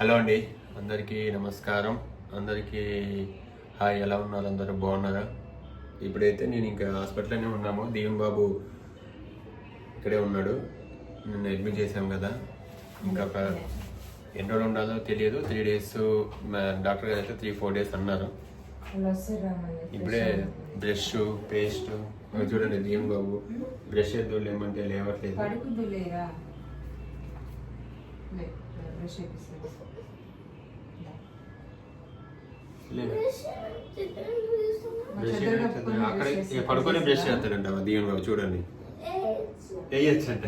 Hello అండి. అందరికీ నమస్కారం. అందరికీ హాయ్ ఎలా ఉన్నారు? అందరూ బాగున్నారా? ఇప్పుడైతే నేను ఇంకా హాస్పిటల్లోనే ఉన్నాము. దీవెన్ బాబు ఇక్కడే ఉన్నాడు. నిన్న అడ్మిట్ చేశాం కదా. ఇంకా ఒక ఎన్ని రోజులు ఉండాలో తెలియదు. త్రీ డేస్ డాక్టర్ గారు అయితే త్రీ ఫోర్ డేస్ అన్నారు. ఇప్పుడే బ్రష్ పేస్ట్ చూడండి దీవెన్ బాబు. బ్రష్ ఎద్దు లేమంటే లేవట్లేదు. బ్రష్. పడుకొని బ్రష్ చేస్తాడంట దీవెన్ బాబు చూడండి. వేయచ్చంట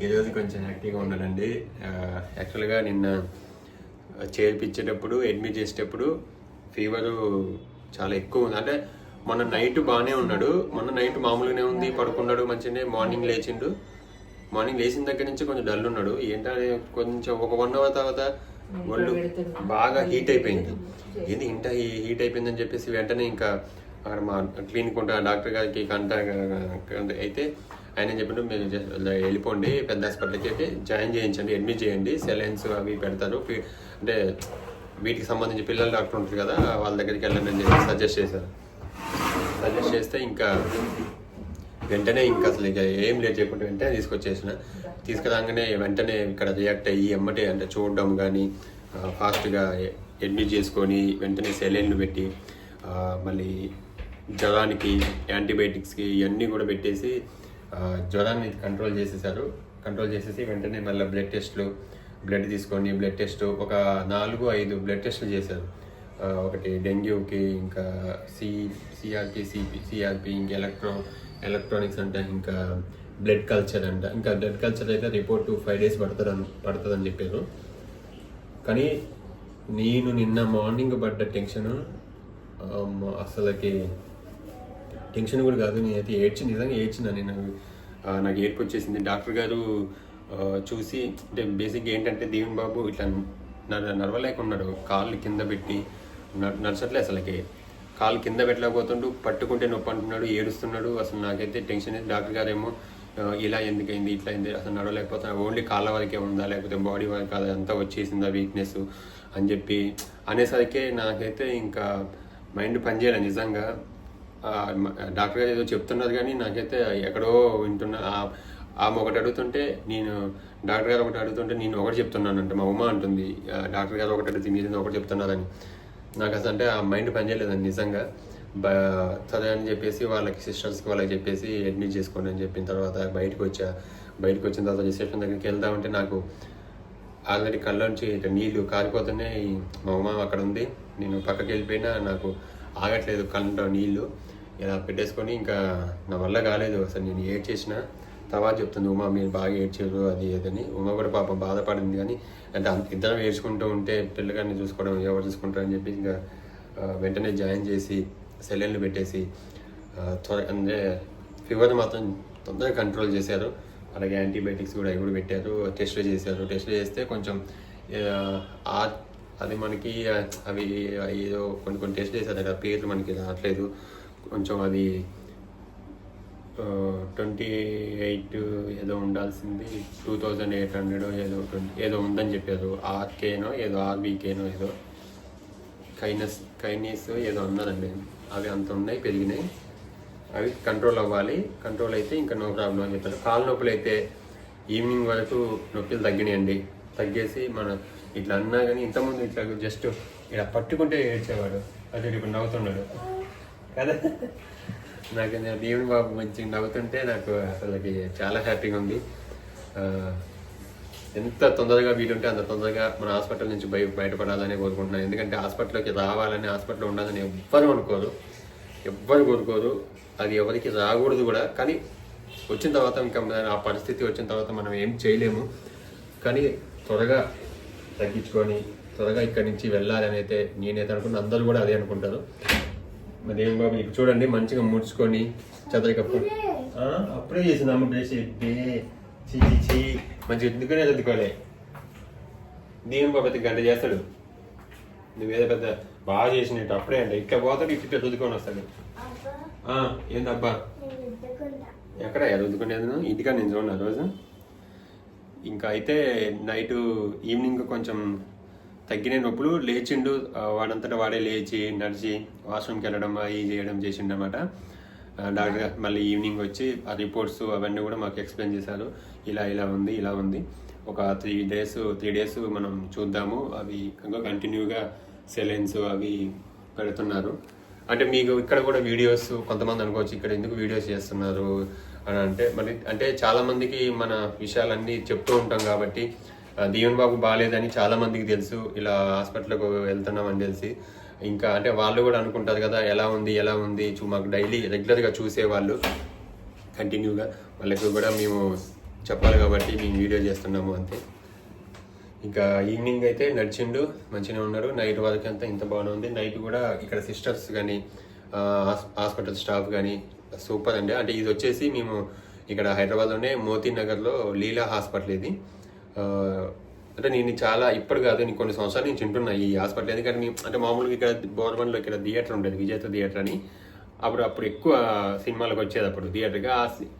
ఈరోజు కొంచెం యాక్టివ్గా ఉన్నాడండి. ఆ, యాక్చువల్గా నిన్న చేర్పించేటప్పుడు అడ్మిట్ చేసేటప్పుడు ఫీవరు చాలా ఎక్కువ ఉంది. అంటే మొన్న నైట్ బాగానే ఉన్నాడు. మొన్న నైట్ మామూలుగానే ఉంది పడుకున్నాడు మంచిగానే మార్నింగ్ లేచిండు. మార్నింగ్ లేచిన దగ్గర నుంచి కొంచెం డల్ ఉన్నాడు. ఏంటంటే కొంచెం ఒక వన్ అవర్ తర్వాత ఒళ్ళు బాగా హీట్ అయిపోయింది. ఏంది ఇంట హీట్ అయిపోయిందని చెప్పేసి వెంటనే ఇంకా అక్కడ మా క్లినిక్ ఉంటా డాక్టర్ గారికి కంట అయితే ఆయన చెప్పిన మీరు వెళ్ళిపోండి పెద్ద హాస్పిటల్కి అయితే జాయిన్ చేయించండి అడ్మిట్ చేయండి సెలైన్స్ అవి పెడతారు. అంటే వీటికి సంబంధించి పిల్లల డాక్టర్ ఉంటారు కదా వాళ్ళ దగ్గరికి వెళ్ళండి అని చెప్పి సజెస్ట్ చేశారు. సజెస్ట్ చేస్తే ఇంకా వెంటనే ఇంకా అసలు ఇక ఏం లేట్ చేయకుండా వెంటనే తీసుకొచ్చేసిన. తీసుకురాగానే వెంటనే ఇక్కడ రియాక్ట్ అయ్యి ఎమ్మటే అంటే చూడడం కానీ ఫాస్ట్గా అడ్మిట్ చేసుకొని వెంటనే సెలైన్లు పెట్టి మళ్ళీ జ్వరానికి యాంటీబయాటిక్స్కి ఇవన్నీ కూడా పెట్టేసి జ్వరాన్ని కంట్రోల్ చేసేసారు. కంట్రోల్ చేసేసి వెంటనే మళ్ళీ బ్లడ్ టెస్ట్లు బ్లడ్ తీసుకొని బ్లడ్ టెస్ట్ ఒక నాలుగు ఐదు బ్లడ్ టెస్ట్లు చేశారు. ఒకటి డెంగ్యూకి ఇంకా సి సిఆర్పి సిపి సిఆర్పి ఇంకా ఎలక్ట్రో ఎలక్ట్రానిక్స్ అంట ఇంకా బ్లడ్ కల్చర్ అంట. ఇంకా బ్లడ్ కల్చర్ అయితే రిపోర్ట్ ఫైవ్ డేస్ పడుతుందని పడుతుందని చెప్పారు. కానీ నేను నిన్న మార్నింగ్ పడ్డ టెన్షన్ అసలుకి టెన్షన్ కూడా కాదు. నేనైతే ఏడ్చి నిజంగా ఏడ్చిన నేను నాకు ఏడ్పు వచ్చేసింది. డాక్టర్ గారు చూసి అంటే బేసిక్గా ఏంటంటే దీవెన్ బాబు ఇట్లా నడవలేకున్నాడు కాళ్ళు కింద పెట్టి న- నడచట్లే అసలుకి. కాలు కింద పెట్టలేకపోతుండు పట్టుకుంటే నొప్పి అంటున్నాడు ఏడుస్తున్నాడు. అసలు నాకైతే టెన్షన్ అయింది. డాక్టర్ గారేమో ఇలా ఎందుకైంది ఇట్లా అయింది అసలు నడవలేకపోతున్నా. ఓన్లీ కాళ్ళ వరకే ఉందా లేకపోతే బాడీ వరకు అదంతా వచ్చేసిందా వీక్నెస్? అని చెప్పి అనేసరికి నాకైతే ఇంకా మైండ్ పనిచేయాలి నిజంగా. డాక్టర్ గారు ఏదో చెప్తున్నారు కానీ నాకైతే ఎక్కడో వింటున్నా. ఆ- ఆమె ఒకటి అడుగుతుంటే నేను డాక్టర్ గారు ఒకటి అడుగుతుంటే నేను ఒకటి చెప్తున్నానంట. మా ఉమ్మ అంటుంది డాక్టర్ గారు ఒకటి అడిగితే మీరు ఒకటి చెప్తున్నారని. నాకు అసలు అంటే ఆ మైండ్ పనిచేయలేదండి నిజంగా. బ అని చెప్పేసి వాళ్ళకి సిస్టర్స్కి వాళ్ళకి చెప్పేసి అడ్మిట్ చేసుకోండి అని చెప్పిన తర్వాత బయటకు వచ్చా. బయటకు వచ్చిన తర్వాత రిసెప్షన్ దగ్గరికి వెళ్దామంటే నాకు ఆల్రెడీ కళ్ళలోంచి ఇట్లా నీళ్ళు కారిపోతున్నాయి. మా అమ్మ అక్కడ ఉంది. నేను పక్కకి వెళ్ళిపోయినా నాకు ఆగట్లేదు కళ్ళ నీళ్ళు. ఇలా పెట్టేసుకొని ఇంకా నా వల్ల కాలేదు. అసలు నేను ఏడ్ చేసిన తర్వాత చెప్తుంది ఉమా మీరు బాగా ఏడ్చారు అది ఏదని ఉమా కూడా పాపం బాధపడింది కానీ అంటే అంత ఇద్దరం ఏడ్చుకుంటూ ఉంటే పిల్లగాన్ని చూసుకోవడం ఎవరు చూసుకుంటారు అని చెప్పి ఇంకా వెంటనే జాయిన్ చేసి సెలైన్లు పెట్టేసి త్వర అంటే ఫీవర్ మాత్రం తొందరగా కంట్రోల్ చేశారు. అలాగే యాంటీబయాటిక్స్ కూడా అవి కూడా పెట్టారు. టెస్ట్లు చేశారు. టెస్ట్లు చేస్తే కొంచెం అది మనకి అవి ఏదో కొన్ని కొన్ని టెస్ట్ చేశారు కదా పేర్లు మనకి రావట్లేదు. కొంచెం అది ట్వంటీ ఎయిట్ ఏదో ఉండాల్సింది. టూ థౌజండ్ ఎయిట్ హండ్రెడ్ ఏదో 20 ఏదో ఉందని చెప్పారు. ఆర్కేనో ఏదో ఆర్బీకేనో ఏదో కైనస్ కైనీస్ ఏదో అన్నారండి అవి అంత ఉన్నాయి పెరిగినాయి. అవి కంట్రోల్ అవ్వాలి. కంట్రోల్ అయితే ఇంకా నో ప్రాబ్లం అని చెప్పారు. కాళ్ళ నొప్పులు అయితే ఈవినింగ్ వరకు నొప్పులు తగ్గినాయండి. తగ్గేసి మన ఇట్లా అన్నా కానీ ఇంతకుముందు ఇట్లా జస్ట్ ఇలా పట్టుకుంటే ఏడ్చేవాడు. అది ఇప్పుడు నవ్వుతున్నాడు. కదా? నాకు నేను దేవుని బాబు మంచిగా నవ్వుతుంటే నాకు అసలుకి చాలా హ్యాపీగా ఉంది. ఎంత తొందరగా వీలుంటే అంత తొందరగా మన హాస్పిటల్ నుంచి బయ బయటపడాలని కోరుకుంటున్నాను. ఎందుకంటే హాస్పిటల్లోకి రావాలని హాస్పిటల్లో ఉండాలని ఎవ్వరు అనుకోరు. ఎవ్వరు కోరుకోరు. అది ఎవరికి రాకూడదు కూడా. కానీ వచ్చిన తర్వాత ఇంకా ఆ పరిస్థితి వచ్చిన తర్వాత మనం ఏం చేయలేము. కానీ త్వరగా తగ్గించుకొని త్వరగా ఇక్కడి నుంచి వెళ్ళాలని అయితే నేనైతే అనుకున్నా. అందరూ కూడా అదే అనుకుంటారు. మరి ఏం బాబు ఇప్పుడు చూడండి మంచిగా ముడుచుకొని చదరి కప్పు ఆ, అప్పుడే చేసింది అమ్మ బ్రష్ చీ మంచిగా ఎందుకనే చదువుకోలే దేవుని బాబు అయితే గంట చేస్తాడు. నువ్వేదో పెద్ద బాగా చేసినట్టు అప్పుడే అంటే. ఇక్కడ పోతాడు ఇట్లా చదువుకొని వస్తాడు. ఏందబ్బా? ఎక్కడ? రుద్దుకునేది ఇంటికా నేను చూడను రోజు. ఇంకా అయితే నైట్ ఈవినింగ్ కొంచెం తగ్గిన నొప్పులు లేచిండు. వాడంతట వాడంతటా వాడే లేచి నడిచి వాష్రూమ్కి వెళ్ళడం అవి చేయడం చేసిండు అనమాట డాక్టర్ మళ్ళీ ఈవినింగ్ వచ్చి ఆ రిపోర్ట్స్ అవన్నీ కూడా మాకు ఎక్స్ప్లెయిన్ చేశారు. ఇలా ఇలా ఉంది ఇలా ఉంది. ఒక త్రీ డేస్ త్రీ డేస్ మనం చూద్దాము. అవి ఇంకా కంటిన్యూగా సెలెన్స్ అవి పెడుతున్నారు. అంటే మీకు ఇక్కడ కూడా వీడియోస్ కొంతమంది అనుకోవచ్చు ఇక్కడ ఎందుకు వీడియోస్ చేస్తున్నారు అని అంటే మరి అంటే చాలామందికి మన విషయాలన్నీ చెప్తూ ఉంటాం కాబట్టి దీవెన్ బాబు బాగాలేదని చాలామందికి తెలుసు. ఇలా హాస్పిటల్కి వెళ్తున్నామని తెలిసి. ఇంకా అంటే వాళ్ళు కూడా అనుకుంటారు కదా ఎలా ఉంది ఎలా ఉంది? చూ మాకు డైలీ రెగ్యులర్గా చూసేవాళ్ళు. కంటిన్యూగా వాళ్ళకి కూడా మేము చెప్పాలి కాబట్టి మేము వీడియో చేస్తున్నాము అంతే. ఇంకా ఈవినింగ్ అయితే నడిచిండు మంచిగా ఉన్నాడు నైట్ వరకు అంతా ఇంత బాగానే ఉంది. నైట్ కూడా ఇక్కడ సిస్టర్స్ కానీ హాస్పిటల్ స్టాఫ్ కానీ సూపర్ అండి. అంటే ఇది వచ్చేసి మేము ఇక్కడ హైదరాబాద్లోనే మోతీ నగర్లో లీలా హాస్పిటల్ ఇది. అంటే నేను చాలా ఇప్పుడు కాదు నేను కొన్ని సంవత్సరాలు నుంచి ఉంటున్నా ఈ హాస్పిటల్. ఎందుకంటే అంటే మామూలుగా ఇక్కడ బోర్వన్లో ఇక్కడ థియేటర్ ఉండేది విజేత థియేటర్ అని. అప్పుడు అప్పుడు ఎక్కువ సినిమాలకు వచ్చేది అప్పుడు థియేటర్గా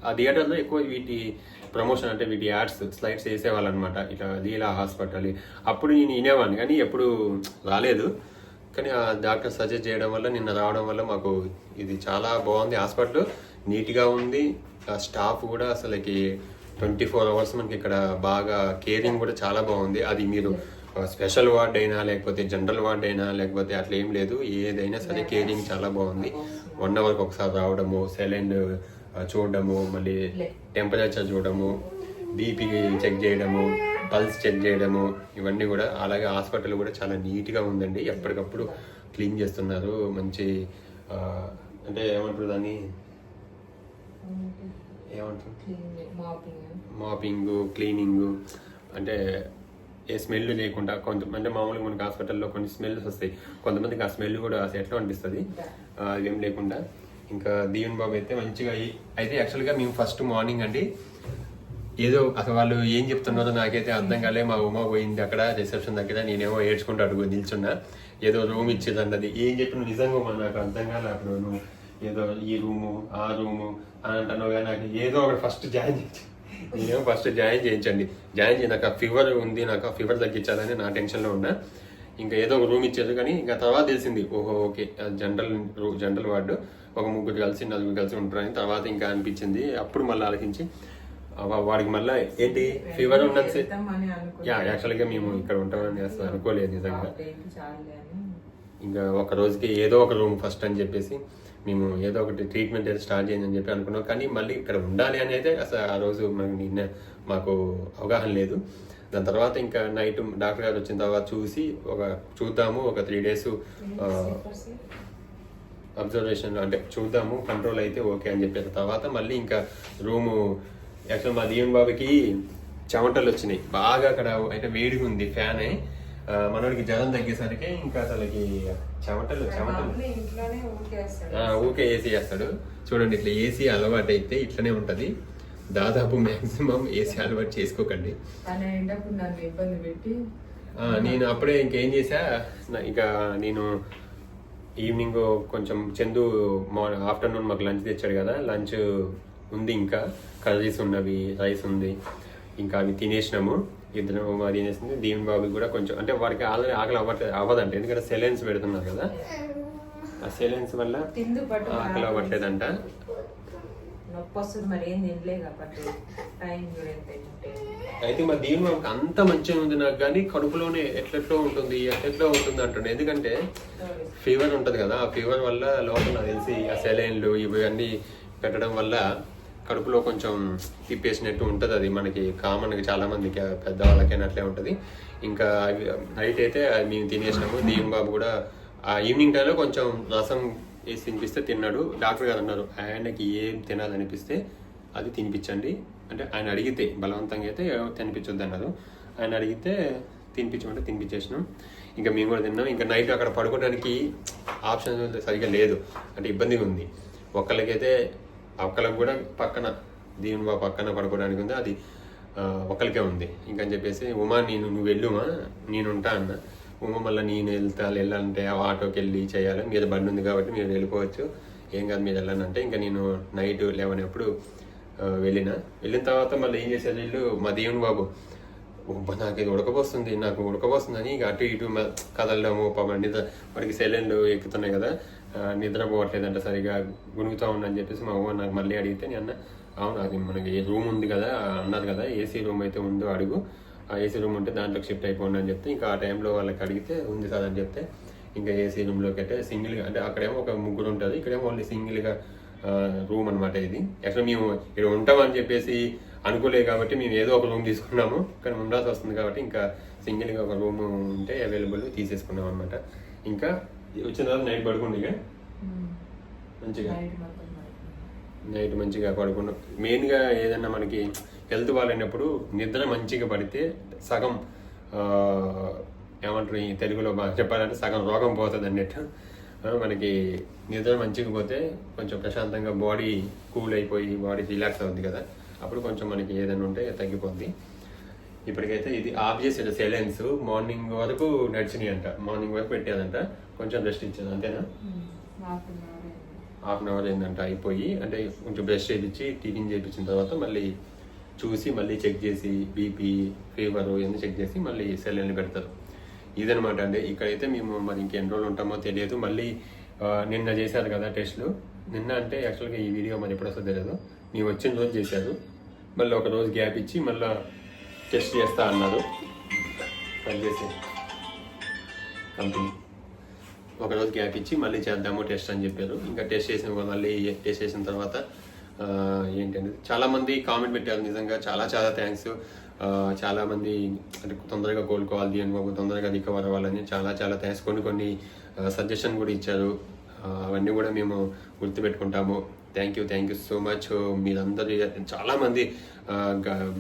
ఆ థియేటర్లో ఎక్కువ వీటి ప్రమోషన్ అంటే వీటి యాడ్స్ స్లైడ్స్ వేసేవాళ్ళు అనమాట ఇట్లా లీలా హాస్పిటల్. అప్పుడు నేను వినేవాడిని కానీ ఎప్పుడు రాలేదు. కానీ ఆ డాక్టర్ సజెస్ట్ చేయడం వల్ల నిన్న రావడం వల్ల మాకు ఇది చాలా బాగుంది హాస్పిటల్. నీట్గా ఉంది. ఆ స్టాఫ్ కూడా అసలుకి ట్వంటీ ఫోర్ అవర్స్ మనకి ఇక్కడ బాగా కేరింగ్ కూడా చాలా బాగుంది. అది మీరు స్పెషల్ వార్డ్ అయినా లేకపోతే జనరల్ వార్డ్ అయినా లేకపోతే అట్లా ఏం లేదు. ఏదైనా సరే కేరింగ్ చాలా బాగుంది. వన్ అవర్కి ఒకసారి రావడము సెలైన్ చూడడము మళ్ళీ టెంపరేచర్ చూడడము బీపీ చెక్ చేయడము పల్స్ చెక్ చేయడము ఇవన్నీ కూడా అలాగే హాస్పిటల్ కూడా చాలా నీట్గా ఉందండి. ఎప్పటికప్పుడు క్లీన్ చేస్తున్నారు. మంచి అంటే ఏమంటారు దాన్ని? ఏమంటారు? మాపింగ్ క్లీనింగ్ అంటే ఏ స్మెల్ లేకుండా కొంత అంటే మామూలుగా మనకి హాస్పిటల్లో కొన్ని స్మెల్స్ వస్తాయి. కొంతమందికి ఆ స్మెల్ కూడా అసలు ఎట్లా అనిపిస్తుంది. అవేం లేకుండా. ఇంకా దీవెన్ బాబు అయితే మంచిగా అయి- అయితే యాక్చువల్గా మేము ఫస్ట్ మార్నింగ్ అండి ఏదో అసలు వాళ్ళు ఏం చెప్తున్నారో నాకైతే అర్థం కాలే. మా ఉమా పోయింది అక్కడ రిసెప్షన్ దగ్గర. నేనేమో ఏడ్చుకుంటూ అడుగు నిల్చున్నా. ఏదో రూమ్ ఇచ్చేదన్నది. ఏం చెప్పిన నిజంగా నాకు అర్థం కాలే అప్పుడు. నువ్వు ఏదో ఈ రూము ఆ రూము అని అంటున్నావు కానీ నాకు ఏదో ఒకటి ఫస్ట్ జాయిన్ చేయించి నేనేమో ఫస్ట్ జాయిన్ చేయించండి. జాయిన్ చేయి నాకు ఆ ఫీవర్ ఉంది నాకు ఆ ఫీవర్ తగ్గించాలని నా టెన్షన్లో ఉన్నా. ఇంకా ఏదో ఒక రూమ్ ఇచ్చారు కానీ ఇంకా తర్వాత తెలిసింది. ఓహో ఓకే. జనరల్ జనరల్ వార్డు ఒక ముగ్గురు కలిసి నలుగురు కలిసి ఉంటారని తర్వాత ఇంకా అనిపించింది. అప్పుడు మళ్ళీ ఆలోచించి వాడికి మళ్ళీ ఏంటి? ఫీవర్ ఉన్నది. యా యాక్చువల్గా మేము ఇక్కడ ఉంటామని అనుకోలేదు నిజంగా. ఇంకా ఒక రోజుకి ఏదో ఒక రూమ్ ఫస్ట్ అని చెప్పేసి మేము ఏదో ఒకటి ట్రీట్మెంట్ అయితే స్టార్ట్ చేయండి అని చెప్పి అనుకున్నాం. కానీ మళ్ళీ ఇక్కడ ఉండాలి అని అయితే అసలు ఆ రోజు మనకు నిన్న మాకు అవగాహన లేదు. దాని తర్వాత ఇంకా నైట్ డాక్టర్ గారు వచ్చిన తర్వాత చూసి ఒక చూద్దాము ఒక త్రీ డేస్ అబ్జర్వేషన్ అంటే చూద్దాము కంట్రోల్ అయితే ఓకే అని చెప్పిన తర్వాత మళ్ళీ ఇంకా రూము యాక్చువల్ మా దీవెన్ బాబుకి చెమటలు వచ్చినాయి. బాగా అక్కడ అయితే వేడిగా ఉంది ఫ్యాన్. మనోడికి జ్వరం తగ్గేసరికి ఇంకా అసలుకి చెమటలు చెమటలు. ఊకే ఏసీ వేస్తాడు. చూడండి ఇట్లా ఏసీ అలవాటు అయితే ఇట్లనే ఉంటది. దాదాపు మాక్సిమం ఏసీ అలవాటు చేసుకోకండి. నేను అప్పుడే ఇంకేం చేసా నా- ఇక నేను ఈవినింగ్ కొంచెం చందు ఆఫ్టర్నూన్ మాకు లంచ్ తెచ్చాడు కదా లంచ్ ఉంది ఇంకా. కర్రీస్ ఉన్నవి రైస్ ఉంది. ఇంకా అవి తినేసినాము. ఇద్దరు మా తినేసింది దీవెన్ బాబుకి కూడా కొంచెం అంటే వాడికి ఆల్రెడీ ఆకలి అవ్వట్లేదు అవ్వదంట. ఎందుకంటే సెలెన్స్ పెడుతున్నారు కదా. ఆ సెలెన్స్ వల్ల ఆకలి అవ్వట్లేదంట. నొప్పి వస్తుంది మరి ఏం తినలే కాబట్టి టైం కూడా ఎంత ఉంటే అయితే మా దీవెన్ బాబుకి అంత మంచిగా ఉంది నాకు కానీ కడుపులోనే ఎట్లెట్లో ఉంటుంది ఎట్లెట్లో ఉంటుంది అంటుండే. ఎందుకంటే ఫీవర్ ఉంటుంది కదా ఆ ఫీవర్ వల్ల లోపల తెలిసి ఆ సెలైన్లు ఇవి అన్నీ పెట్టడం వల్ల కడుపులో కొంచెం తిప్పేసినట్టు ఉంటుంది అది. మనకి కామన్గా చాలామందికి పెద్దవాళ్ళకైనట్లే పెద్దవాళ్ళకైనా అట్లే ఉంటుంది. ఇంకా నైట్ అయితే అది మేము తినేసినాము. దీని బాబు కూడా ఆ ఈవినింగ్ టైంలో కొంచెం రసం వేసి తినిపిస్తే తిన్నాడు. డాక్టర్ గారు అన్నారు ఆయనకి ఏం తినాలనిపిస్తే అది తినిపించండి. అంటే ఆయన అడిగితే బలవంతంగా అయితే తినిపించొద్దు అన్నారు. ఆయన అడిగితే తినిపించమంటే తినిపించేసినాం. ఇంకా మేము కూడా తిన్నాం. ఇంకా నైట్ అక్కడ పడుకోవడానికి ఆప్షన్ సరిగా లేదు. అంటే ఇబ్బందిగా ఉంది. ఒకళ్ళకైతే ఒకళ్ళకి కూడా పక్కన దీవెన బాబు పక్కన పడుకోవడానికి ఉంది అది ఒకరికే ఉంది. ఇంకని చెప్పేసి ఉమా నేను నువ్వు వెళ్ళుమా నేను ఉంటా అన్న. ఉమా మళ్ళీ నేను వెళ్తా వెళ్ళాలంటే ఆటోకి వెళ్ళి చేయాలి. మీద బండి ఉంది కాబట్టి మీరు వెళ్ళిపోవచ్చు. ఏం కాదు మీరు వెళ్ళాలంటే ఇంకా నేను నైట్ లెవెన్ వెళ్ళిన. వెళ్ళిన తర్వాత మళ్ళీ ఏం చేశారు వీళ్ళు? మా దేవుని బాబు నాకు ఇది ఉడకపోస్తుంది నాకు ఉడకపోస్తుందని ఇక అటు ఇటు కదలడము పాపం నిద్ర వాడికి సెలెండ్ ఎక్కుతున్నాయి కదా. నిద్రపోవట్లేదంట సరిగా గుణుగుతా ఉందని చెప్పేసి మా అవ్వ నాకు మళ్ళీ అడిగితే నేను అన్న అవును అది మనకి రూమ్ ఉంది కదా అన్నారు కదా ఏసీ రూమ్ అయితే ఉందో అడుగు. ఆ ఏసీ రూమ్ ఉంటే దాంట్లోకి షిఫ్ట్ అయిపోండి అని చెప్తే ఇంకా ఆ టైంలో వాళ్ళకి అడిగితే ఉంది కదా అని చెప్తే ఇంకా ఏసీ రూమ్లోకి అయితే సింగిల్గా అంటే అక్కడేమో ఒక ముగ్గురు ఉంటుంది ఇక్కడేమో ఓన్లీ సింగిల్గా రూమ్ అనమాట ఇది. యాక్చువల్ మేము ఇక్కడ ఉంటామని చెప్పేసి అనుకోలేదు కాబట్టి మేము ఏదో ఒక రూమ్ తీసుకున్నాము. కానీ ఉండాల్సి వస్తుంది కాబట్టి ఇంకా సింగిల్గా ఒక రూమ్ ఉంటే అవైలబుల్ తీసేసుకున్నాం అనమాట ఇంకా వచ్చిన తర్వాత నైట్ పడుకోండి మంచిగా. నైట్ మంచిగా పడుకున్నాం. మెయిన్గా ఏదన్నా మనకి హెల్త్ బాగాలేనప్పుడు నిద్ర మంచిగా పడితే సగం ఏమంటారు ఈ తెలుగులో చెప్పాలంటే సగం రోగం పోతుంది అన్నట్టు. మనకి నిద్ర మంచిగా పోతే కొంచెం ప్రశాంతంగా బాడీ కూల్ అయిపోయి బాడీ రిలాక్స్ అవుతుంది కదా. అప్పుడు కొంచెం మనకి ఏదైనా ఉంటే తగ్గిపోద్ది. ఇప్పటికైతే ఇది ఆఫ్ చేసేట సెలెన్స్. మార్నింగ్ వరకు నడిచినాయి అంట. మార్నింగ్ వరకు పెట్టేదంట. కొంచెం రెస్ట్ ఇచ్చేది అంతేనా? హాఫ్ అన్ అవర్ అయింది. హాఫ్ అన్ అవర్ ఏంటంటే అయిపోయి. అంటే కొంచెం బ్రష్ చేయించి టిఫిన్ చేయించిన తర్వాత మళ్ళీ చూసి మళ్ళీ చెక్ చేసి బీపీ ఫీవర్ ఇవన్నీ చెక్ చేసి మళ్ళీ సెలైన్ పెడతారు. ఇదనమాట అండి ఇక్కడైతే మేము మరి ఇంకెన్ని రోజులు ఉంటామో తెలియదు. మళ్ళీ నిన్న చేశారు కదా టెస్ట్లు. నిన్న అంటే యాక్చువల్గా ఈ వీడియో మరి ఎప్పుడు వస్తుందో తెలియదు. మేము వచ్చిన రోజు చేశారు. మళ్ళీ ఒక రోజు గ్యాప్ ఇచ్చి మళ్ళీ టెస్ట్ చేస్తా అన్నారు పనిచేసే కంపెనీ. ఒక రోజు గ్యాప్ ఇచ్చి మళ్ళీ చేద్దాము టెస్ట్ అని చెప్పారు. ఇంకా టెస్ట్ చేసిన మళ్ళీ టెస్ట్ చేసిన తర్వాత ఏంటంటే చాలామంది కామెంట్ పెట్టారు నిజంగా. చాలా చాలా థ్యాంక్స్. చాలామంది అంటే తొందరగా కోలుకోవాలి అని బాబు తొందరగా రికవర్ అవ్వాలని చాలా చాలా థ్యాంక్స్. కొన్ని కొన్ని సజెషన్ కూడా ఇచ్చారు. అవన్నీ కూడా మేము గుర్తుపెట్టుకుంటాము. Thank you thank you so much. మీరందరూ చాలామంది గ-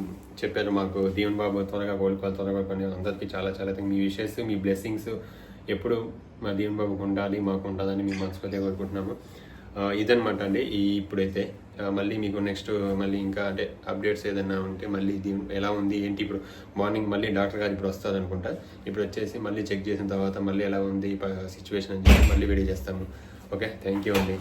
చెప్పారు మాకు దీవెన్ బాబు త్వరగా కోలుకోవాలి త్వరగా కొన్ని అందరికీ చాలా చాలా మీ విషెస్ మీ బ్లెస్సింగ్స్ ఎప్పుడు మా దీవెన్ బాబుకు ఉండాలి మాకు ఉండాలని మేము మనస్ఫూర్తిగా కోరుకుంటున్నాము. ఇదనమాట అండి ఈ ఇప్పుడైతే. మళ్ళీ మీకు నెక్స్ట్ మళ్ళీ ఇంకా అంటే అప్డేట్స్ ఏదైనా ఉంటే మళ్ళీ దీని ఎలా ఉంది ఏంటి ఇప్పుడు మార్నింగ్ మళ్ళీ డాక్టర్ గారు ఇప్పుడు వస్తారు అనుకుంటా. ఇప్పుడు వచ్చేసి మళ్ళీ చెక్ చేసిన తర్వాత మళ్ళీ ఎలా ఉంది సిచ్యువేషన్ అని చెప్పి మళ్ళీ వీడియో చేస్తాము. ఓకే థ్యాంక్ యూ అండి.